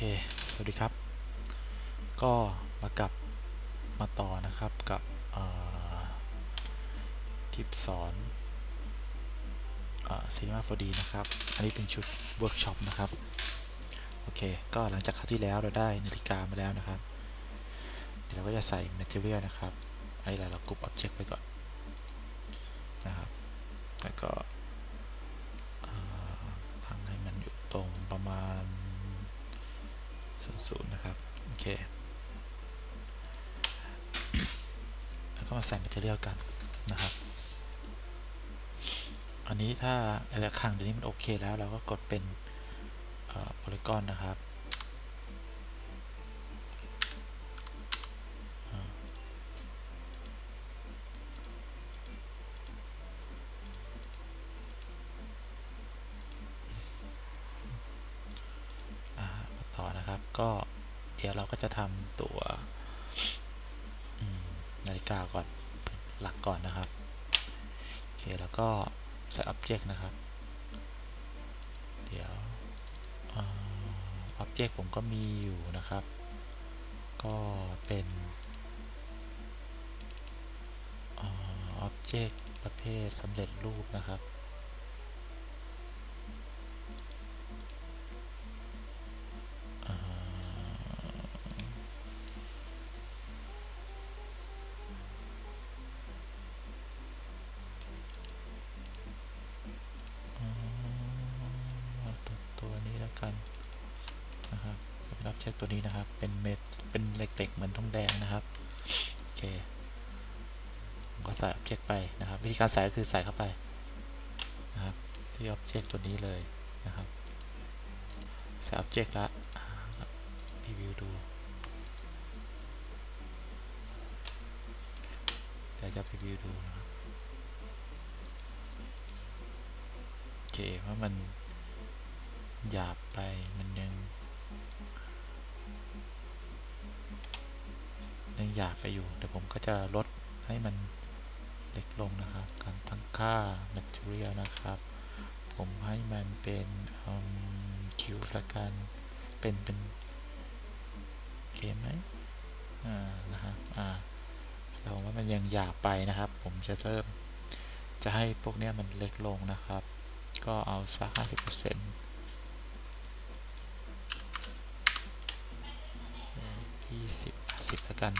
เค สวัสดีครับ ก็มากับมาต่อนะครับกับคลิปสอนซีนีมา 4D นะครับ อันนี้เป็นชุดเวิร์กช็อปนะครับ โอเค ก็หลังจากคราวที่แล้วเราได้นาฬิกามาแล้วนะครับ เดี๋ยวเราก็จะใส่ Material นะครับไอ้เรากรุ๊ป Object ไปก่อนนะครับ แล้วก็ทำให้มันอยู่ตรงประมาณ ศูนย์นะครับ โอเค แล้วก็มาใส่ Material กันนะครับ อันนี้ถ้าอะไรครั้งเดี๋ยวนี้มันโอเคแล้วเราก็กดเป็นโพลีกอนนะครับต่อนะครับ ก็เดี๋ยวเรา ก็จะทำตัวนาฬิกาก่อนหลักก่อนนะครับโอเคแล้วก็ใส่ Object นะครับ เดี๋ยว Object ผมก็มีอยู่นะครับ ก็เป็น Object ประเภทสำเร็จรูปนะครับ กันนะครับรับเช็คตัวนี้นะครับ เป็นเม็ด เป็นเหล็กๆเหมือนทองแดงนะครับ โอเคผมก็ใส่ออบเจกต์ไปนะครับ วิธีการใส่ก็คือใส่เข้าไปนะครับ ที่ออบเจกต์ตัวนี้เลยนะครับ ใส่ออบเจกต์ละรีวิวดูเดี๋ยวจะรีวิวดูนะครับ โอเคว่ามัน หยาบไปมันยังยังหยาบไปอยู่ เดี๋ยวผมก็จะลดให้มันเล็กลงนะครับ การตั้งค่า material นะครับ ผมให้มันเป็นคิวละกัน เป็น เป็นเคไหมอ่า นะครับอ่าเราว่ามันยังหยาบไปนะครับ ผมจะเริ่ม จะให้พวกนี้มันเล็กลงนะครับ ก็เอาสักห้าสิบเปอร์เซ็นต์ยี่สิ บสิบแล้วกัน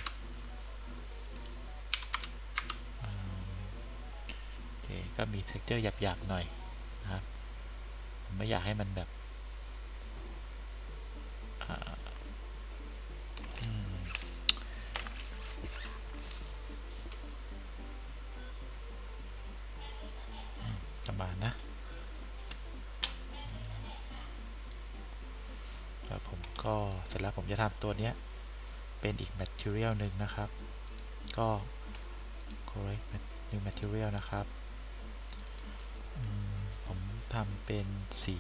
โอเคก็มี texture หยาบๆหน่อยนะครับไม่อยากให้มันแบบประมาณนะแล้วผมก็เสร็จแล้วผมจะทำตัวเนี้ย เป็นอีก material หนึ่งนะครับ ก็ correct new material นะครับผมทำเป็นสี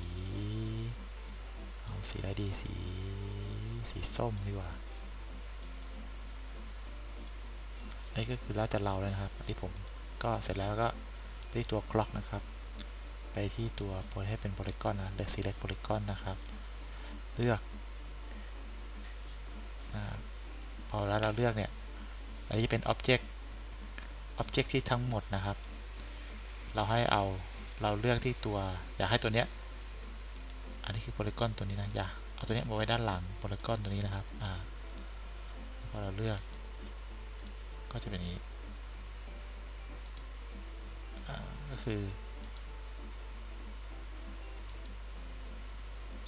เอาสีอะไรดีสีสีส้มดีกว่านี่ก็คือแล้วแต่เราเลยนะครับที่ผมก็เสร็จแล้วก็ที่ตัว clock นะครับ ไปที่ตัวโพลให้เป็นโพลีกอนนะเลือก select polygon นะครับ เลือก พอแล้วเราเลือกเนี่ยอันนี้เป็น object object ที่ทั้งหมดนะครับ เราให้เอาเราเลือกที่ตัว อยากให้ตัวเนี้ย อันนี้คือโพลีกอนตัวนี้นะอยากเอาตัวเนี้ยมาไว้ด้านหลังโพลีกอนตัวนี้นะครับอ่าพอเราเลือก ก็จะเป็นนี้อ่าก็คือ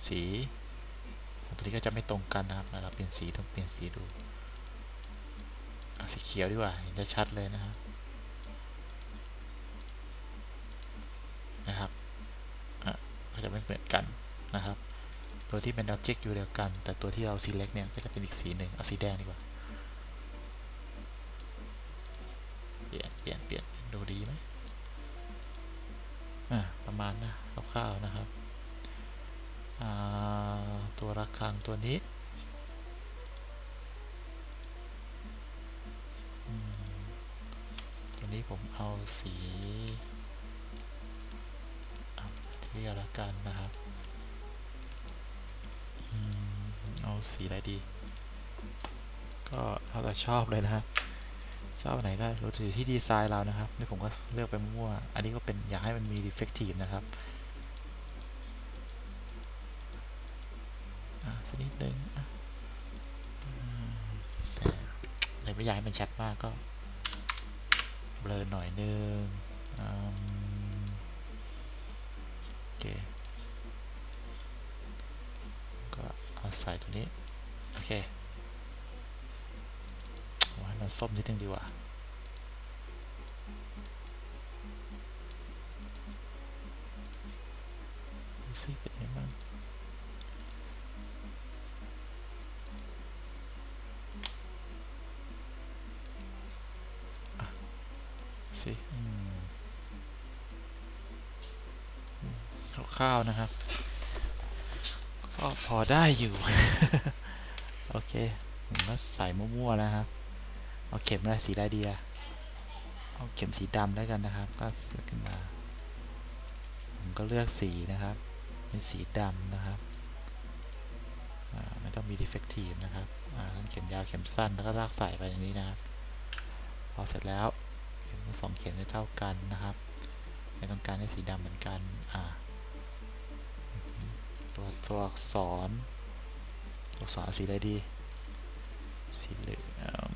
สีตัวนี้ก็จะไม่ตรงกันนะครับเราเปลี่ยนสีต้องเปลี่ยนสีดู สีเขียวดีกว่าเห็นจะชัดเลยนะครับนะครับอะก็จะไม่เหมือนกันนะครับ ตัวที่เป็น object อยู่เดียวกัน แต่ตัวที่เรา select เนี่ยก็จะเป็นอีกสีหนึ่งเอาสีแดงดีกว่าเปลี่ยนเปลี่ยนเปลี่ยนดูดีไหมอ่าประมาณนะคร่าวๆนะครับตัวระฆังตัวนี้ ตัวนี้ผมเอาสีเที่ละกันนะครับเอาสีอะไรดี ก็เราแต่ชอบเลยนะครับ ชอบไหนก็รู้ถือที่ดีไซน์เรานะครับ นี่ผมก็เลือกไปมั่ว อันนี้ก็เป็นอยากให้มันมี defective นะครับอะสักนิดนึงแต่เลยไม่อยากให้มันชัดมากก็ เบลอหน่อยนึงโอเคก็เอาใส่ตัวนี้ โอเคเอาให้มันส้มนิดนึงดีกว่า มคร่าวนะครับ ก็พอได้อยู่ โอเคผมก็ใส่มั่วๆนะครับ เอาเข็มอะไรสีอะไรดีอะเอาเข็มสีดำแล้วกันนะครับ ก็เลือกขึ้นมา ผมก็เลือกสีนะครับ เป็นสีดำนะครับไม่ต้องมี defective นะครับทั้งเข็มยาวเข็มสั้นแล้วก็ลากใส่ไปอย่างนี้นะครับ พอเสร็จแล้วเข็มสองเข็มจะเท่ากันนะครับไม่ต้องการให้สีดำเหมือนกันอ่า ตัวอักษรตัวอักษรเอาสีอะไรดี สีเหลือง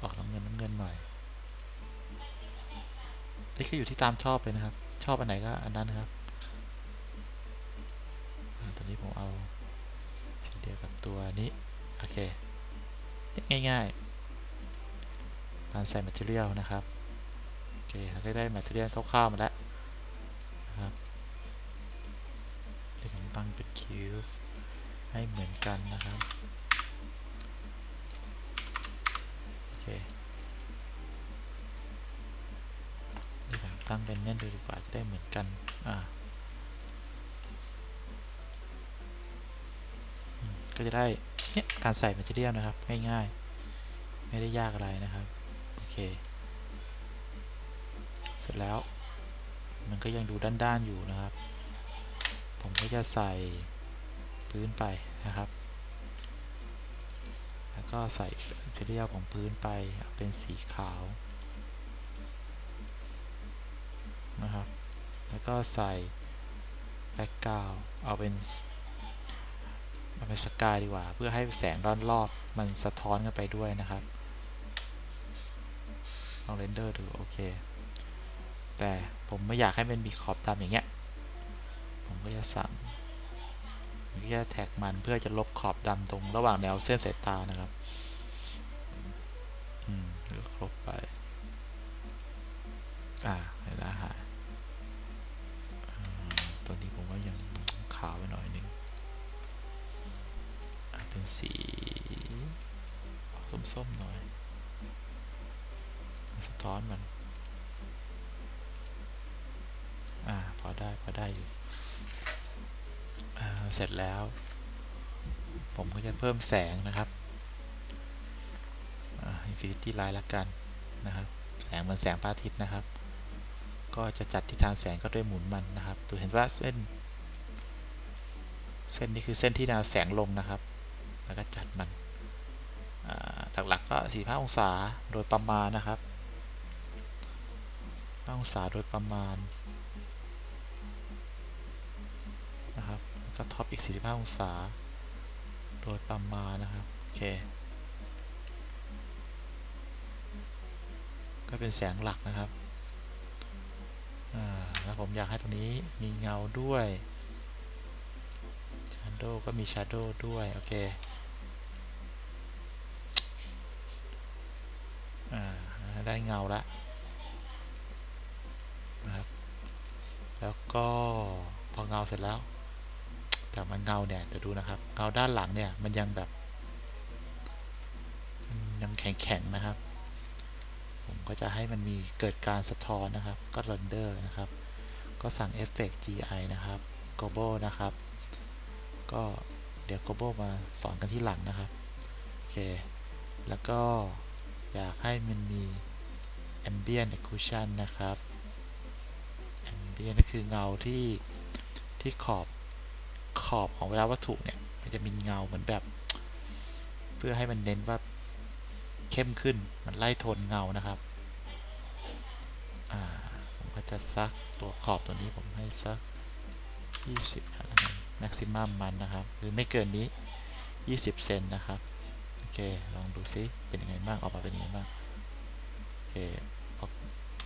ออกน้ำเงินน้ำเงินหน่อยนี่ก็อยู่ที่ตามชอบเลยนะครับ ชอบอันไหนก็อันนั้นครับอตอนนี้ผมเอาสีเดียวกับตัวนี้ โอเค ง่ายๆการใส่ material นะครับ เคเราก็ได้ material คร่าวๆมาแล้วนะครับเดี๋ยวผมตั้งเป็น cube ให้เหมือนกันนะครับโอเคเดี๋ยวผมตั้งเป็นนั่นดูดีกว่าจะได้เหมือนกันอ่าก็จะได้เนี่ยการใส่ material นะครับง่ายๆไม่ได้ยากอะไรนะครับโอเค ร็จแล้ว มันก็ยังดูด้านๆอยู่นะครับ ผมก็จะใส่พื้นไปนะครับ แล้วก็ใส่เทเรียลของพื้นไปเป็นสีขาวนะครับ แล้วก็ใส่แบ็กกราวเอาเป็นเอาเป็นสกายดีกว่า เพื่อให้แสงรอนรอบมันสะท้อนกันไปด้วยนะครับลองเรนเดอร์ดู โอเค แต่ผมไม่อยากให้มันมีขอบดำอย่างเงี้ย ผมก็จะสั่งผมก็จะแท็กมันเพื่อจะลบขอบดำตรงระหว่างแนวเส้นสายตานะครับ อืมหรือครบไป อ่าเห็นแล้วหายอ่าตัวนี้ผมว่ายังขาวไปหน่อยนึงเป็นสีส้มๆหน่อย สะท้อนมัน อ่าพอได้พอได้อยู่เสร็จแล้ว ผมก็จะเพิ่มแสงนะครับอ่า Infinity Light ละกันนะครับ แสงเหมือนแสงพระอาทิตย์นะครับ ก็จะจัดทิศทางแสงก็ด้วยหมุนมันนะครับดูเห็นว่าเส้น เส้นนี้คือเส้นที่แนวแสงลงนะครับ แล้วก็จัดมันหลักๆก็45องศาโดยประมาณนะครับ5องศาโดยประมาณ ก็ท็อปอีก 45 องศา โดยประมาณนะครับ โอเค ก็เป็นแสงหลักนะครับแล้วผมอยากให้ตรงนี้มีเงาด้วย Shadow ก็มี Shadow ด้วย โอเคอ่าได้เงาละนะครับ แล้วก็พอเงาเสร็จแล้ว แต่มันเงาเนี่ยเดี๋ยวดูนะครับเงาด้านหลังเนี่ยมันยังแบบมันยังแข็งๆนะครับ ผมก็จะให้มันมีเกิดการสะท้อนนะครับ ก็เรนเดอร์นะครับ ก็สั่ง Effect GI นะครับ Global นะครับ ก็เดี๋ยว Global มาสอนกันที่หลังนะครับ โอเค แล้วก็อยากให้มันมี Ambient Occlusion นะครับ Ambient ambient ก็คือเงาที่ที่ขอบ ขอบของเวลาวัตถุเนี่ย มันจะมีเงาเหมือนแบบ เพื่อให้มันเน้นว่าเข้มขึ้นมันไล่โทนเงานะครับผมก็จะซักตัวขอบตัวนี้ผมให้ซัก 20แล้วกัน maximum มันนะครับ หรือไม่เกินนี้ 20 เซนนะครับ โอเค ลองดูซิเป็นยังไงบ้างออกมาเป็นยังไงบ้างโอเค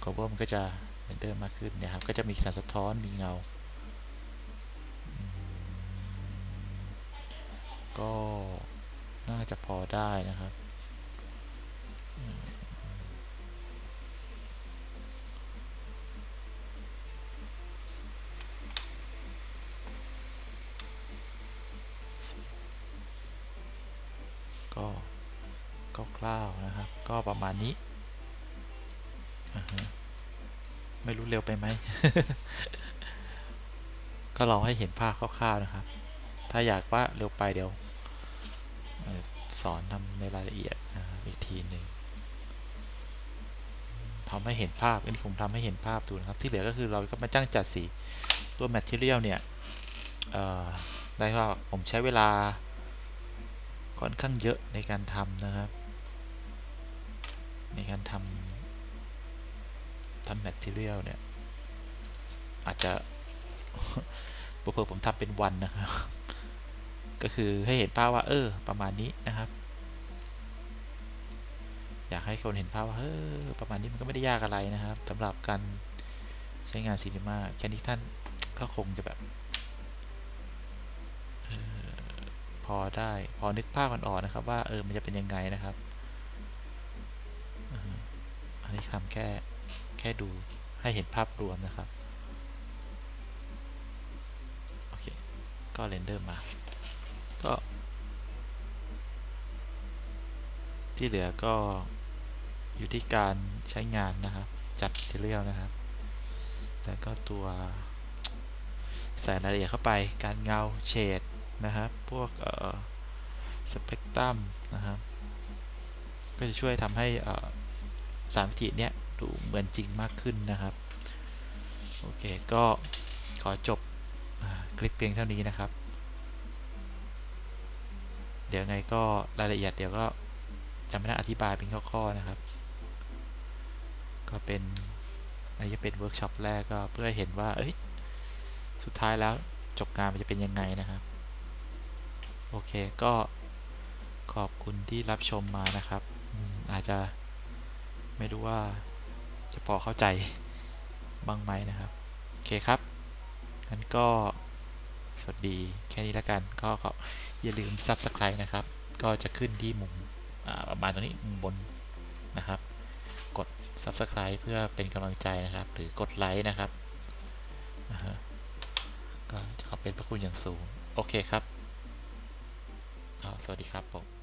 กรอบมันก็จะเรนเดอร์มากขึ้นนี่ยครับ ก็จะมีแสงสะท้อนมีเงา ก็น่าจะพอได้นะครับก็ก็คร่าวๆนะครับ ก็ประมาณนี้ ไม่รู้เร็วไปไหม ก็ลองให้เห็นภาพคร่าวๆนะครับ ถ้าอยากว่าเร็วไปเดี๋ยว สอนทำในรายละเอียดนะครับอีกทีหนึ่งทำให้เห็นภาพอันนี้ผมทำให้เห็นภาพดูนะครับ ที่เหลือก็คือเราก็มาจ้างจัดสีตัว material เนี่ยเอ่อได้ว่าผมใช้เวลาค่อนข้างเยอะในการทำนะครับ ในการทำทำ material เนี่ยอาจจะเผื่อผมทำเป็นวันนะครับ ก็คือให้เห็นภาพว่า เออ ประมาณนี้นะครับ อยากให้คนเห็นภาพว่าเออประมาณนี้มันก็ไม่ได้ยากอะไรนะครับสำหรับการใช้งานซีนีมาแค่นี้ท่านก็คงจะแบบออพอได้ พอนึกภาพมันออกนะครับ ว่าเออมันจะเป็นยังไงนะครับอันนี้ทำแค่แค่ดูให้เห็นภาพรวมนะครับ โอเค ก็เรนเดอร์มา ก็ ที่เหลือก็อยู่ที่การใช้งานนะครับ จัดเรียลนะครับ แล้วก็ตัวใส่รายละเอียดเข้าไป การเงาเฉดนะครับ พวกเอ่อสเปกตรัมนะครับ ก็จะช่วยทำให้เอ่อสามมิติเนี้ยดูเหมือนจริงมากขึ้นนะครับ โอเค ก็ขอจบคลิปเพียงเท่านี้นะครับ เดี๋ยวไงก็รายละเอียดเดี๋ยวก็จะไม่ได้อธิบายเป็นข้อๆนะครับ ก็เป็นอันนี้จะเป็นเวิร์กช็อปแรกก็เพื่อเห็นว่า เอ้ย สุดท้ายแล้วจบงานมันจะเป็นยังไงนะครับ โอเคก็ขอบคุณที่รับชมมานะครับ อาจจะไม่รู้ว่าจะพอเข้าใจบ้างไหมนะครับ โอเคครับงั้นก็ สวัสดีแค่นี้แล้วกัน ก็ขออย่าลืม Subscribe นะครับ ก็จะขึ้นที่มุมประมาณตรงนี้มุมบนนะครับ กด Subscribe เพื่อเป็นกำลังใจนะครับ หรือกดไลค์นะครับก็จะขอบเป็นพระคุณอย่างสูง โอเคครับสวัสดีครับผม